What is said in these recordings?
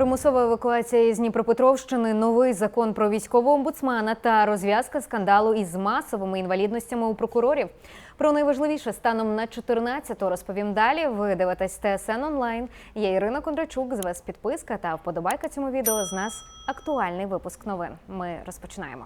Примусова евакуація із Дніпропетровщини, новий закон про військового омбудсмана та розв'язка скандалу із масовими інвалідностями у прокурорів. Про найважливіше станом на 14 розповім далі. Ви дивитесь ТСН онлайн. Я Ірина Кондрачук. З вас підписка та вподобайка цьому відео. З нас актуальний випуск новин. Ми розпочинаємо.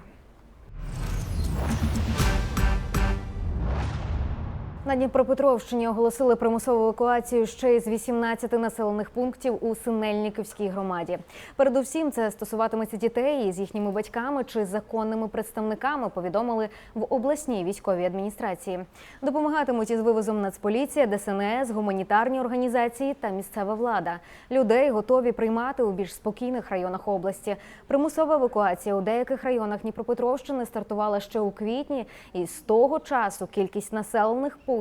На Дніпропетровщині оголосили примусову евакуацію ще із 18 населених пунктів у Синельниківській громаді. Передусім, це стосуватиметься дітей із їхніми батьками чи законними представниками. Повідомили в обласній військовій адміністрації. Допомагатимуть із вивозом Нацполіція, ДСНС, гуманітарні організації та місцева влада. Людей готові приймати у більш спокійних районах області. Примусова евакуація у деяких районах Дніпропетровщини стартувала ще у квітні, і з того часу кількість населених пунктів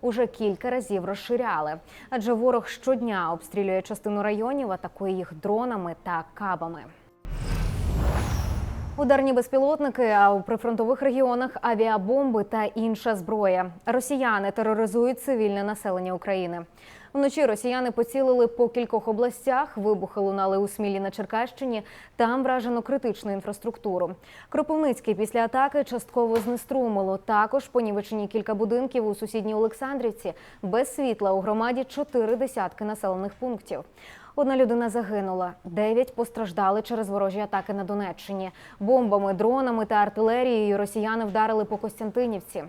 уже кілька разів розширяли. Адже ворог щодня обстрілює частину районів, атакує їх дронами та кабами. Ударні безпілотники, а у прифронтових регіонах авіабомби та інша зброя. Росіяни тероризують цивільне населення України. Вночі росіяни поцілили по кількох областях. Вибухи лунали у Смілі на Черкащині. Там вражено критичну інфраструктуру. Кропивницький після атаки частково знеструмило. Також понівечені кілька будинків у сусідній Олександрівці. Без світла у громаді чотири десятки населених пунктів. Одна людина загинула, дев'ять постраждали через ворожі атаки на Донеччині. Бомбами, дронами та артилерією росіяни вдарили по Костянтинівці.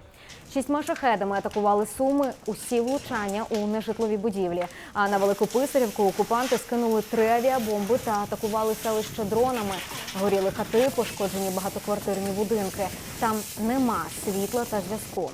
Шістьма шахедами атакували суми, усі влучання у нежитлові будівлі. А на Велику Писарівку окупанти скинули три авіабомби та атакували селище дронами. Горіли хати, пошкоджені багатоквартирні будинки. Там нема світла та зв'язку.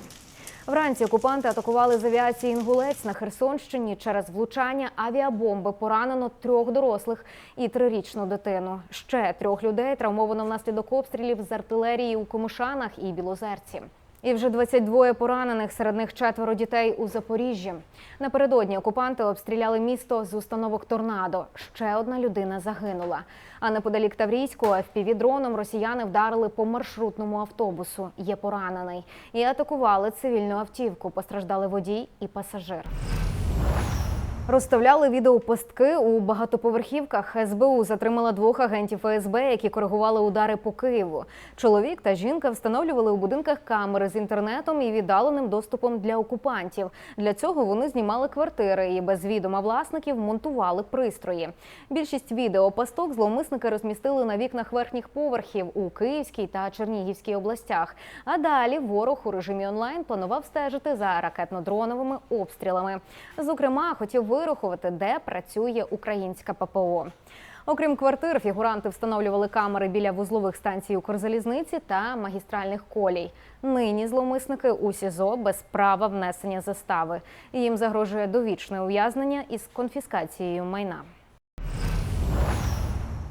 Вранці окупанти атакували з авіації Інгулець на Херсонщині. Через влучання авіабомби поранено трьох дорослих і трирічну дитину. Ще трьох людей травмовано внаслідок обстрілів з артилерії у Комишанах і Білозерці. І вже 22 поранених, серед них четверо дітей у Запоріжжі. Напередодні окупанти обстріляли місто з установок торнадо. Ще одна людина загинула. А неподалік Таврійського FPV-дроном росіяни вдарили по маршрутному автобусу. Є поранений і атакували цивільну автівку. Постраждали водій і пасажир. Розставляли відеопостки у багатоповерхівках. СБУ затримала двох агентів ФСБ, які коригували удари по Києву. Чоловік та жінка встановлювали у будинках камери з інтернетом і віддаленим доступом для окупантів. Для цього вони знімали квартири і без відома власників монтували пристрої. Більшість відеопосток зловмисники розмістили на вікнах верхніх поверхів у Київській та Чернігівській областях. А далі ворог у режимі онлайн планував стежити за ракетно-дроновими обстрілами. Зокрема, хотів вирахувати, де працює українська ППО. Окрім квартир, фігуранти встановлювали камери біля вузлових станцій Укрзалізниці та магістральних колій. Нині зловмисники у СІЗО без права внесення застави. Їм загрожує довічне ув'язнення із конфіскацією майна.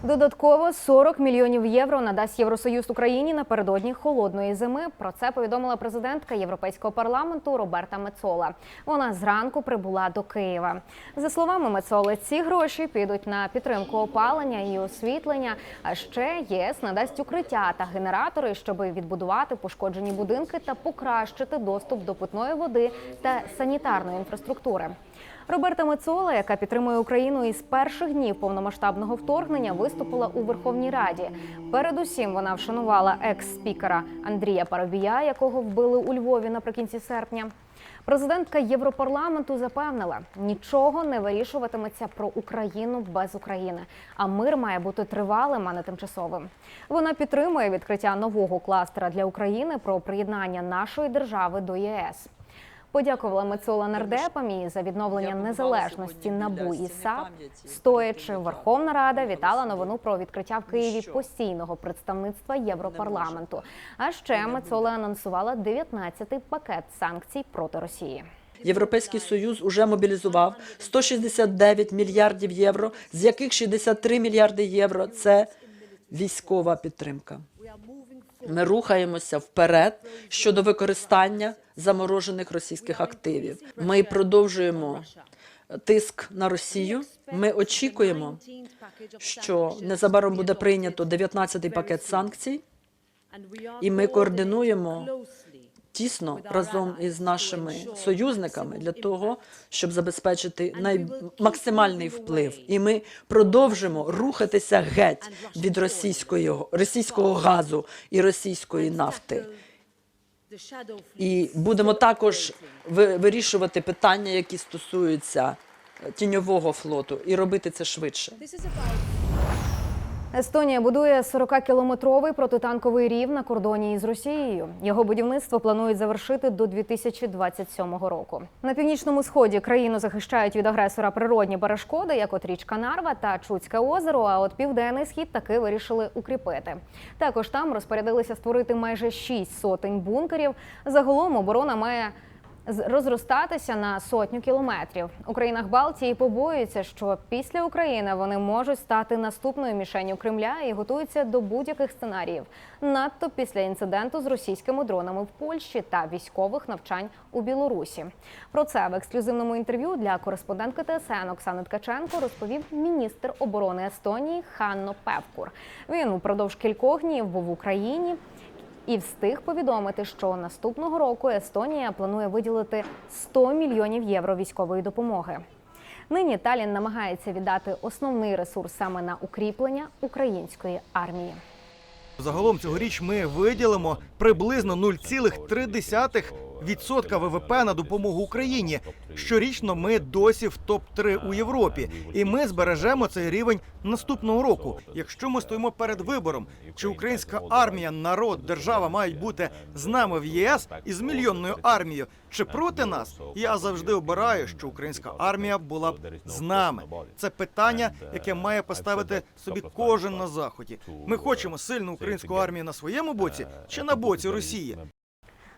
Додатково 40 мільйонів євро надасть Євросоюз Україні напередодні холодної зими. Про це повідомила президентка Європейського парламенту Роберта Мецола. Вона зранку прибула до Києва. За словами Мецоли, ці гроші підуть на підтримку опалення і освітлення. А ще ЄС надасть укриття та генератори, щоб відбудувати пошкоджені будинки та покращити доступ до питної води та санітарної інфраструктури. Роберта Мецола, яка підтримує Україну із перших днів повномасштабного вторгнення, виступила у Верховній Раді. Передусім вона вшанувала екс-спікера Андрія Парубія, якого вбили у Львові наприкінці серпня. Президентка Європарламенту запевнила, нічого не вирішуватиметься про Україну без України. А мир має бути тривалим, а не тимчасовим. Вона підтримує відкриття нового кластера для України про приєднання нашої держави до ЄС. Подякувала Мецола нардепам і за відновлення незалежності НАБУ і САП. Стоячи, Верховна Рада вітала новину про відкриття в Києві постійного представництва Європарламенту. А ще Мецола анонсувала 19-й пакет санкцій проти Росії. Європейський союз уже мобілізував 169 мільярдів євро, з яких 63 мільярди євро це військова підтримка. Ми рухаємося вперед щодо використання заморожених російських активів. Ми продовжуємо тиск на Росію. Ми очікуємо, що незабаром буде прийнято 19-й пакет санкцій, і ми координуємо тісно разом із нашими союзниками для того, щоб забезпечити най... максимальний вплив. І ми продовжимо рухатися геть від російської російського газу і російської нафти. І будемо також ви- вирішувати питання, які стосуються е, тіньового флоту, і робити це швидше. Естонія будує 40-кілометровий протитанковий рів на кордоні із Росією. Його будівництво планують завершити до 2027 року. На північному сході країну захищають від агресора природні перешкоди, як от річка Нарва та Чудське озеро. А от південний схід таки вирішили укріпити. Також там розпорядилися створити майже 6 сотень бункерів. Загалом оборона має розростатися на сотню кілометрів. У країнах Балтії побоюються, що після України вони можуть стати наступною мішенню Кремля і готуються до будь-яких сценаріїв. Надто після інциденту з російськими дронами в Польщі та військових навчань у Білорусі. Про це в ексклюзивному інтерв'ю для кореспондентки ТСН Оксани Ткаченко розповів міністр оборони Естонії Ханно Певкур. Він упродовж кількох днів був в Україні і встиг повідомити, що наступного року Естонія планує виділити 100 мільйонів євро військової допомоги. Нині Талін намагається віддати основний ресурс саме на укріплення української армії. Загалом цьогоріч ми виділимо приблизно 0,3% ВВП на допомогу Україні. Щорічно ми досі в топ 3 у Європі, і ми збережемо цей рівень наступного року. Якщо ми стоїмо перед вибором, чи українська армія, народ, держава мають бути з нами в ЄС із мільйонною армією, чи проти нас, я завжди обираю, що українська армія була б з нами. Це питання, яке має поставити собі кожен на заході. Ми хочемо сильну українську армію на своєму боці чи на боці Росії.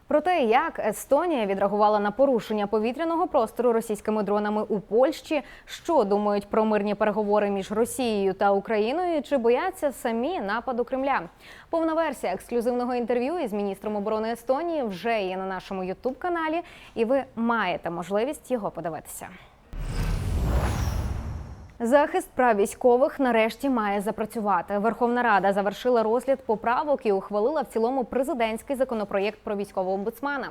Про те, як Естонія відреагувала на порушення повітряного простору російськими дронами у Польщі, що думають про мирні переговори між Росією та Україною, чи бояться самі нападу Кремля. Повна версія ексклюзивного інтерв'ю із міністром оборони Естонії вже є на нашому Ютуб каналі, і ви маєте можливість його подивитися. Захист прав військових нарешті має запрацювати. Верховна Рада завершила розгляд поправок і ухвалила в цілому президентський законопроєкт про військового омбудсмана.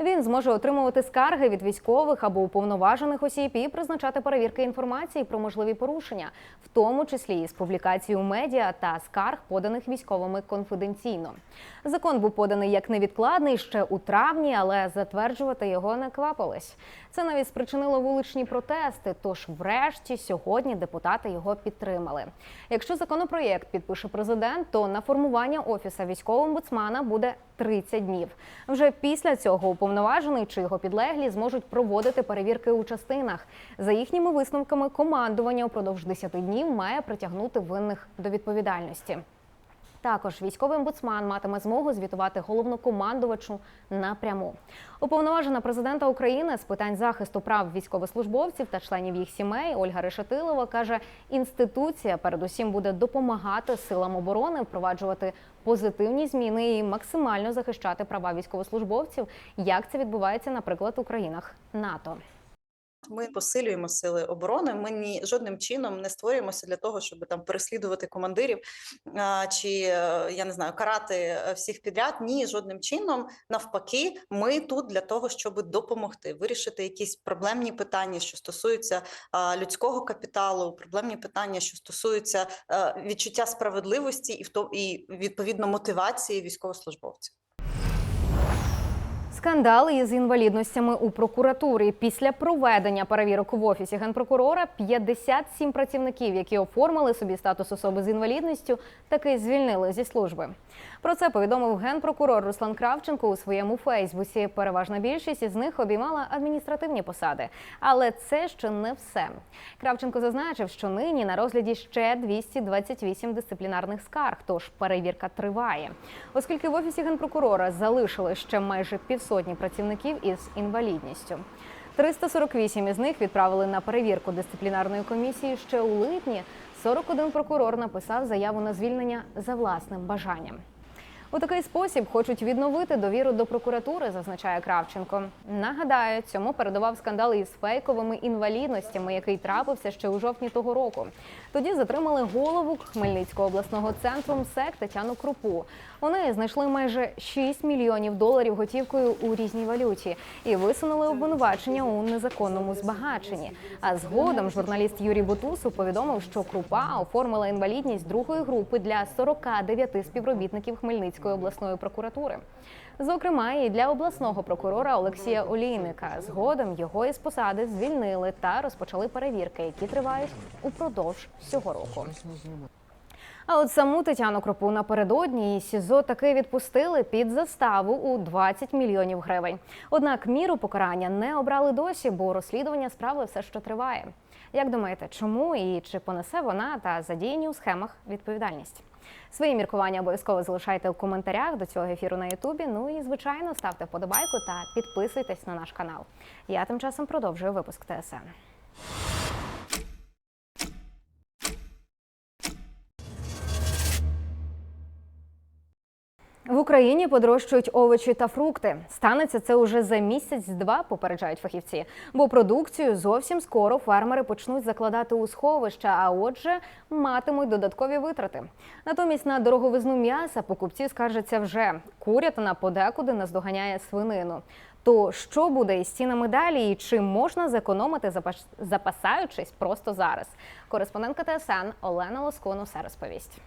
Він зможе отримувати скарги від військових або уповноважених осіб і призначати перевірки інформації про можливі порушення, в тому числі із публікації у медіа та скарг, поданих військовими конфіденційно. Закон був поданий як невідкладний ще у травні, але затверджувати його не квапились. Це навіть спричинило вуличні протести. Тож, врешті, сьогодні депутати його підтримали. Якщо законопроєкт підпише президент, то на формування офіса військового омбудсмана буде 30 днів. Вже після цього уповноважений чи його підлеглі зможуть проводити перевірки у частинах. За їхніми висновками, командування упродовж 10 днів має притягнути винних до відповідальності. Також військовий омбудсман матиме змогу звітувати головнокомандувачу напряму. Уповноважена президента України з питань захисту прав військовослужбовців та членів їх сімей Ольга Решетилова каже, інституція передусім буде допомагати силам оборони впроваджувати позитивні зміни і максимально захищати права військовослужбовців, як це відбувається, наприклад, у країнах НАТО. Ми посилюємо сили оборони. Ми ні жодним чином не створюємося для того, щоб там переслідувати командирів а, чи е, я не знаю, карати е, всіх підряд. Ні, жодним чином. Навпаки, ми тут для того, щоб допомогти вирішити якісь проблемні питання, що стосуються а, людського капіталу, проблемні питання, що стосуються е, відчуття справедливості і в то і відповідно мотивації військовослужбовців. Скандал із інвалідностями у прокуратурі після проведення перевірок в офісі генпрокурора 57 працівників, які оформили собі статус особи з інвалідністю, таки звільнили зі служби. Про це повідомив генпрокурор Руслан Кравченко у своєму Фейсбуці. Переважна більшість із них обіймала адміністративні посади, але це ще не все. Кравченко зазначив, що нині на розгляді ще 228 дисциплінарних скарг, тож перевірка триває. Оскільки в офісі генпрокурора залишили ще майже півсотні працівників із інвалідністю. 348 із них відправили на перевірку дисциплінарної комісії ще у липні. 41 прокурор написав заяву на звільнення за власним бажанням. У такий спосіб хочуть відновити довіру до прокуратури, зазначає Кравченко. Нагадаю, цьому передував скандал із фейковими інвалідностями, який трапився ще у жовтні того року. Тоді затримали голову Хмельницького обласного центру МСЕК Тетяну Крупу. У неї знайшли майже 6 мільйонів доларів готівкою у різній валюті і висунули обвинувачення у незаконному збагаченні. А згодом журналіст Юрій Бутусу повідомив, що Крупа оформила інвалідність другої групи для 49 співробітників Хмельницької обласної прокуратури. Зокрема, і для обласного прокурора Олексія Олійника. Згодом його із посади звільнили та розпочали перевірки, які тривають упродовж всього року. А от саму Тетяну Кропу напередодні її СІЗО таки відпустили під заставу у 20 мільйонів гривень. Однак міру покарання не обрали досі, бо розслідування справи все ще триває. Як думаєте, чому і чи понесе вона та задіяні у схемах відповідальність? Свої міркування обов'язково залишайте у коментарях до цього ефіру на Ютубі. Ну і звичайно ставте вподобайку та підписуйтесь на наш канал. Я тим часом продовжую випуск ТСН. Україні подорожчують овочі та фрукти. Станеться це уже за місяць-два, попереджають фахівці. Бо продукцію зовсім скоро фермери почнуть закладати у сховища, а отже, матимуть додаткові витрати. Натомість на дороговизну м'яса покупці скаржаться вже. Курятина подекуди наздоганяє свинину. То що буде із цінами далі, і чи можна зекономити, запас- запасаючись просто зараз? Кореспондентка ТСН Олена Лоскун усе розповість.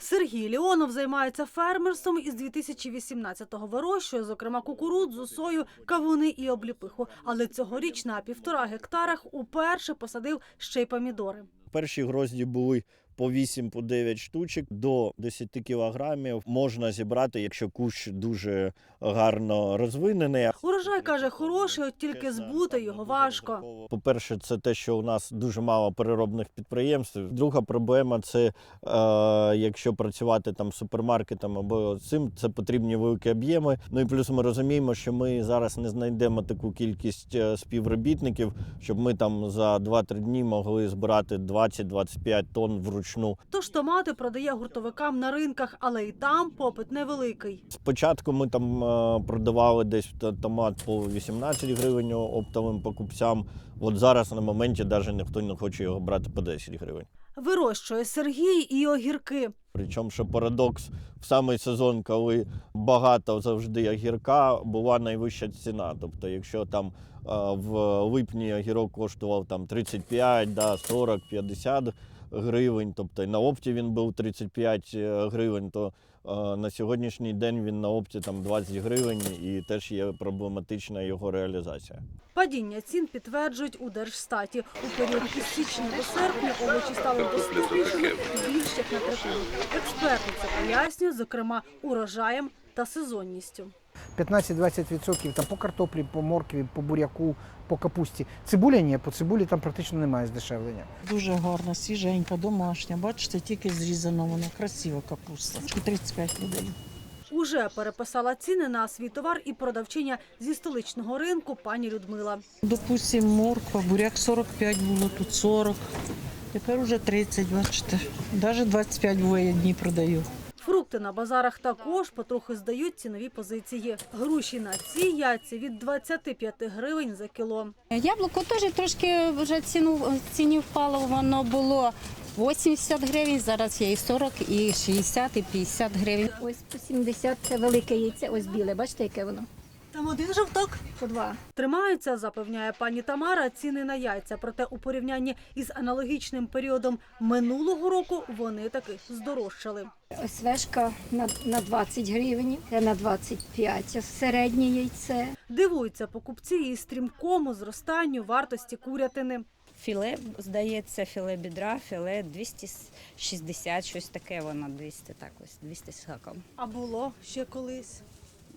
Сергій Леонов займається фермерством із 2018-го. Вирощує, зокрема, кукурудзу, сою, кавуни і обліпиху. Але цьогоріч на півтора гектарах уперше посадив ще й помідори. Перші грозді були по 8 по 9 штучок до 10 кілограмів можна зібрати, якщо кущ дуже гарно розвинений. Урожай каже, хороший, от тільки збути його важко. По-перше, це те, що у нас дуже мало переробних підприємств. Друга проблема це е, якщо працювати там супермаркетом або цим, це потрібні великі об'єми. Ну і плюс ми розуміємо, що ми зараз не знайдемо таку кількість е, співробітників, щоб ми там за 2-3 дні могли збирати 20-25 тонн вручну. Тож томати продає гуртовикам на ринках, але і там попит невеликий. Спочатку ми там е, продавали десь томат по 18 гривень оптовим покупцям. От зараз на моменті навіть ніхто не хоче його брати по 10 гривень. Вирощує Сергій і огірки. Причому що парадокс в самий сезон, коли багато завжди огірка, була найвища ціна. Тобто, якщо там е, в липні огірок коштував там 35, да, 40, 50 гривень, тобто на опті він був 35 гривень, то е, на сьогоднішній день він на опті там 20 гривень і теж є проблематична його реалізація. Падіння цін підтверджують у Держстаті. У період із січня до серпня овочі стали доступнішими більш як на третину. Експерти це пояснюють, зокрема, урожаєм та сезонністю. 15-20% там по картоплі, по моркві, по буряку, по капусті. Цибуля ні, по цибулі там практично немає здешевлення. Дуже гарна, свіженька, домашня. Бачите, тільки зрізана вона, красива капуста. 35 людей. Уже переписала ціни на свій товар і продавчиня зі столичного ринку пані Людмила. Допустим, морква, буряк 45 було, тут 40. Тепер уже 30, бачите. Навіть 25 буває дні продаю. Фрукти на базарах також потрохи здають цінові позиції. Груші на ці яйці від 25 гривень за кіло. Яблуко теж трошки вже ціну ціні впало. Воно було 80 гривень. Зараз є і 40, і 60, і 50 гривень. Ось по 70 це велике яйце, ось біле. Бачите, яке воно? Там один жовток. По два. Тримаються, запевняє пані Тамара, ціни на яйця. Проте у порівнянні із аналогічним періодом минулого року вони таки здорожчали. Ось вешка на, на 20 гривень, це на 25, середнє яйце. Дивуються покупці і стрімкому зростанню вартості курятини. Філе, здається, філе бідра, філе 260, щось таке воно, 200, так ось, 200 з гаком. А було ще колись.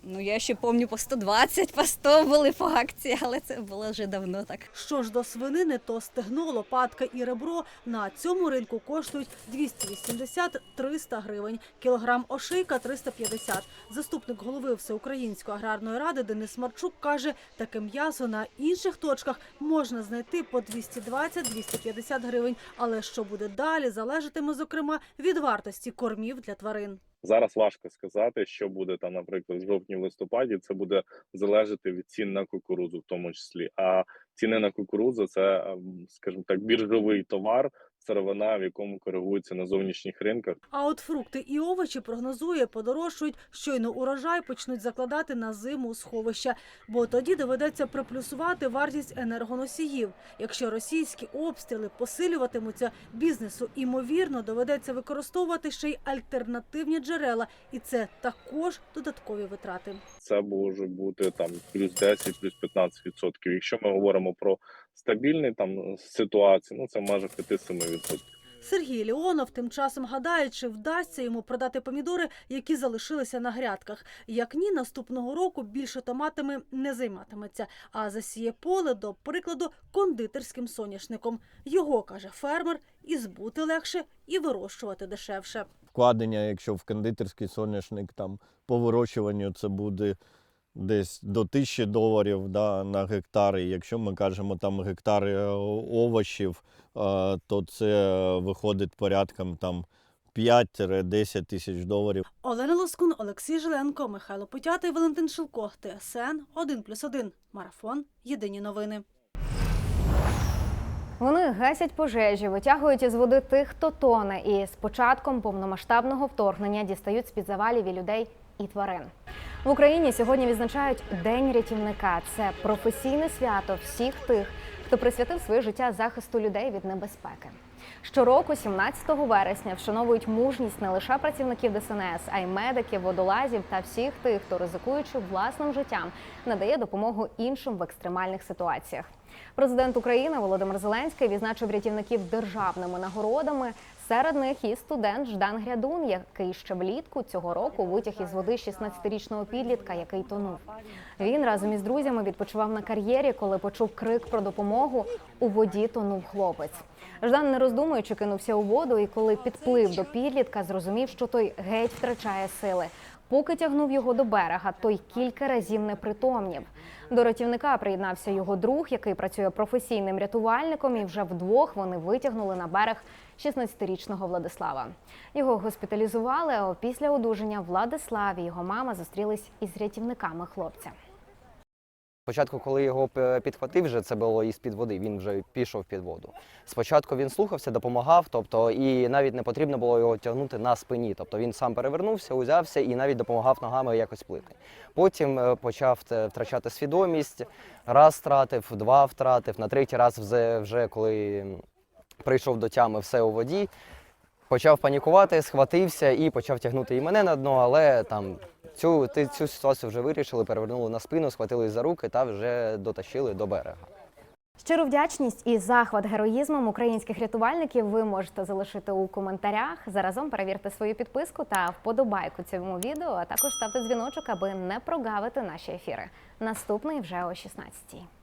Ну, я ще пам'ятаю по 120, по 100 були по акції, але це було вже давно так. Що ж до свинини, то стегно, лопатка і ребро на цьому ринку коштують 280-300 гривень. Кілограм ошийка – 350. Заступник голови Всеукраїнської аграрної ради Денис Марчук каже, таке м'ясо на інших точках можна знайти по 220-250 гривень. Але що буде далі, залежатиме, зокрема, від вартості кормів для тварин. Зараз важко сказати, що буде там, наприклад, в жовтні, в листопаді. Це буде залежати від цін на кукурудзу, в тому числі. А ціни на кукурудзу це, ем, скажімо так, біржовий товар, сировина, в якому коригуються на зовнішніх ринках. А от фрукти і овочі прогнозує, подорожчують, щойно урожай почнуть закладати на зиму сховища, бо тоді доведеться приплюсувати вартість енергоносіїв. Якщо російські обстріли посилюватимуться, бізнесу імовірно доведеться використовувати ще й альтернативні джерела, і це також додаткові витрати. Це може бути там плюс 10, плюс 15 відсотків. Якщо ми говоримо про стабільні там ситуації, ну це майже 5-7 відсотків. Сергій Леонов тим часом гадає, чи вдасться йому продати помідори, які залишилися на грядках. Як ні, наступного року більше томатами не займатиметься, а засіє поле, до прикладу, кондитерським соняшником. Його каже фермер, і збути легше, і вирощувати дешевше. Вкладення, якщо в кондитерський соняшник там по вирощуванню це буде десь до тисячі доларів да, на гектар. І якщо ми кажемо там гектари е, овочів, е, то це виходить порядком там 5-10 тисяч доларів. Олена Лоскун, Олексій Жиленко, Михайло Потятий, Валентин Шилко, ТСН 1+,1. Марафон. Єдині новини. Вони гасять пожежі, витягують із води тих, хто тоне, і з початком повномасштабного вторгнення дістають з-під завалів і людей і тварин. В Україні сьогодні відзначають День рятівника. Це професійне свято всіх тих, хто присвятив своє життя захисту людей від небезпеки. Щороку, 17 вересня, вшановують мужність не лише працівників ДСНС, а й медиків, водолазів та всіх тих, хто ризикуючи власним життям, надає допомогу іншим в екстремальних ситуаціях. Президент України Володимир Зеленський відзначив рятівників державними нагородами. Серед них і студент Ждан Грядун, який ще влітку цього року витяг із води 16-річного підлітка, який тонув. Він разом із друзями відпочивав на кар'єрі, коли почув крик про допомогу. У воді тонув хлопець. Ждан, не роздумуючи, кинувся у воду, і коли підплив до підлітка, зрозумів, що той геть втрачає сили. Поки тягнув його до берега, той кілька разів не притомнів. До рятівника приєднався його друг, який працює професійним рятувальником, і вже вдвох вони витягнули на берег 16-річного Владислава. Його госпіталізували. А після одужання Владислав і його мама зустрілись із рятівниками хлопця. Спочатку, коли його підхватив, вже це було із під води. Він вже пішов під воду. Спочатку він слухався, допомагав, тобто і навіть не потрібно було його тягнути на спині. Тобто він сам перевернувся, узявся і навіть допомагав ногами якось плити. Потім е, почав втрачати свідомість. Раз втратив, два втратив, на третій раз вже коли прийшов до тями все у воді. Почав панікувати, схватився і почав тягнути і мене на дно, але там цю, ти- цю ситуацію вже вирішили, перевернули на спину, схватились за руки та вже дотащили до берега. Щиру вдячність і захват героїзмом українських рятувальників ви можете залишити у коментарях. Заразом перевірте свою підписку та вподобайку цьому відео, а також ставте дзвіночок, аби не прогавити наші ефіри. Наступний вже о 16-й.